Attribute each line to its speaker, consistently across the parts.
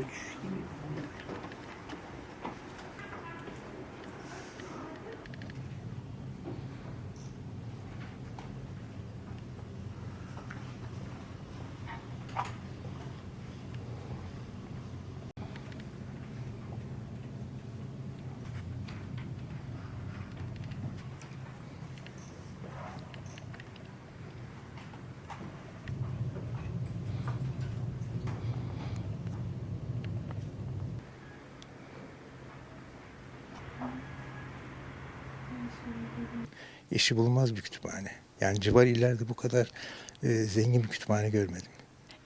Speaker 1: güç Eşi bulunmaz bir kütüphane. Yani civar illerde bu kadar e, zengin bir kütüphane görmedim.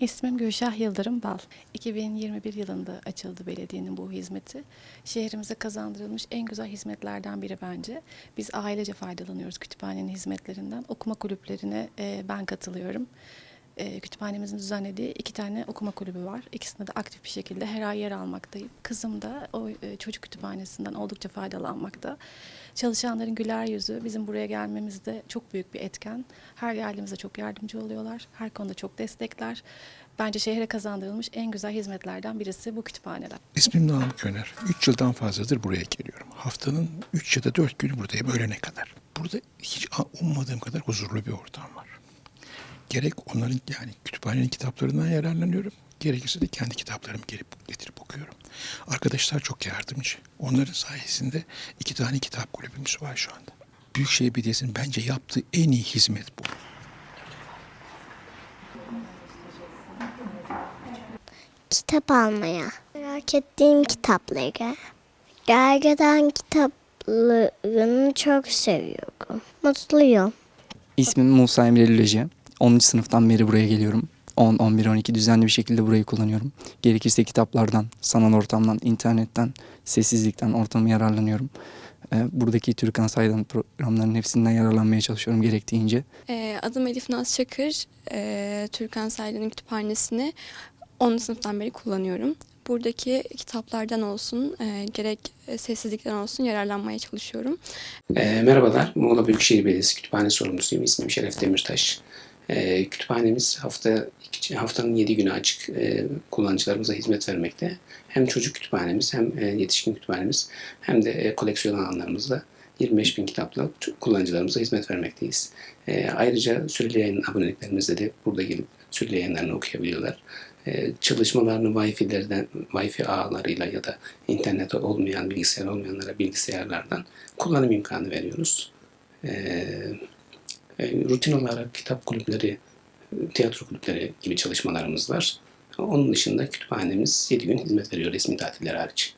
Speaker 2: İsmim Gülşah Yıldırım Bal. 2021 yılında açıldı belediyenin bu hizmeti. Şehrimize kazandırılmış en güzel hizmetlerden biri bence. Biz ailece faydalanıyoruz kütüphanenin hizmetlerinden. Okuma kulüplerine e, ben katılıyorum. E, kütüphanemizin düzenlediği iki tane okuma kulübü var. İkisinde de aktif bir şekilde her ay yer almaktayım. Kızım da o e, çocuk kütüphanesinden oldukça faydalanmakta. Çalışanların güler yüzü bizim buraya gelmemizde çok büyük bir etken. Her geldiğimizde çok yardımcı oluyorlar. Her konuda çok destekler. Bence şehre kazandırılmış en güzel hizmetlerden birisi bu kütüphaneler.
Speaker 3: İsmim Namık Öner. 3 yıldan fazladır buraya geliyorum. Haftanın 3 ya da 4 günü buradayım öğlene kadar. Burada hiç ummadığım kadar huzurlu bir ortam var. Gerek onların yani kütüphanenin kitaplarından yararlanıyorum. Gerekirse de kendi kitaplarımı gelip getirip okuyorum. Arkadaşlar çok yardımcı. Onların sayesinde iki tane kitap kulübümüz var şu anda. Büyükşehir Belediyesi'nin bence yaptığı en iyi hizmet bu.
Speaker 4: kitap almaya. Merak ettiğim kitapları. Gergedan kitaplarını çok seviyorum. Mutluyum.
Speaker 5: İsmim Musa Emre Lüleci. 10. sınıftan beri buraya geliyorum. 10, 11, 12 düzenli bir şekilde burayı kullanıyorum. Gerekirse kitaplardan, sanal ortamdan, internetten, sessizlikten ortamı yararlanıyorum. Ee, Buradaki Türkan Saydan programlarının hepsinden yararlanmaya çalışıyorum gerektiğince.
Speaker 6: Ee, adım Elif Naz Çakır. Ee, Türkan Saylan'ın kütüphanesini 10. sınıftan beri kullanıyorum. Buradaki kitaplardan olsun, e, gerek sessizlikten olsun yararlanmaya çalışıyorum.
Speaker 7: E, merhabalar, Muğla Büyükşehir Belediyesi Kütüphane Sorumlusuyum. İsmim Şeref Demirtaş. E, kütüphanemiz hafta haftanın 7 günü açık e, kullanıcılarımıza hizmet vermekte. Hem çocuk kütüphanemiz hem e, yetişkin kütüphanemiz hem de e, koleksiyon alanlarımızda 25 bin kitapla kullanıcılarımıza hizmet vermekteyiz. E, ayrıca süreli yayın aboneliklerimizde de burada gelip süreli yayınlarını okuyabiliyorlar. Çalışmalarını Wi-Fi'lerden, Wi-Fi ağlarıyla ya da internet olmayan, bilgisayar olmayanlara bilgisayarlardan kullanım imkanı veriyoruz. E, e, rutin olarak kitap kulüpleri, tiyatro kulüpleri gibi çalışmalarımız var. Onun dışında kütüphanemiz 7 gün hizmet veriyor resmi tatiller hariç.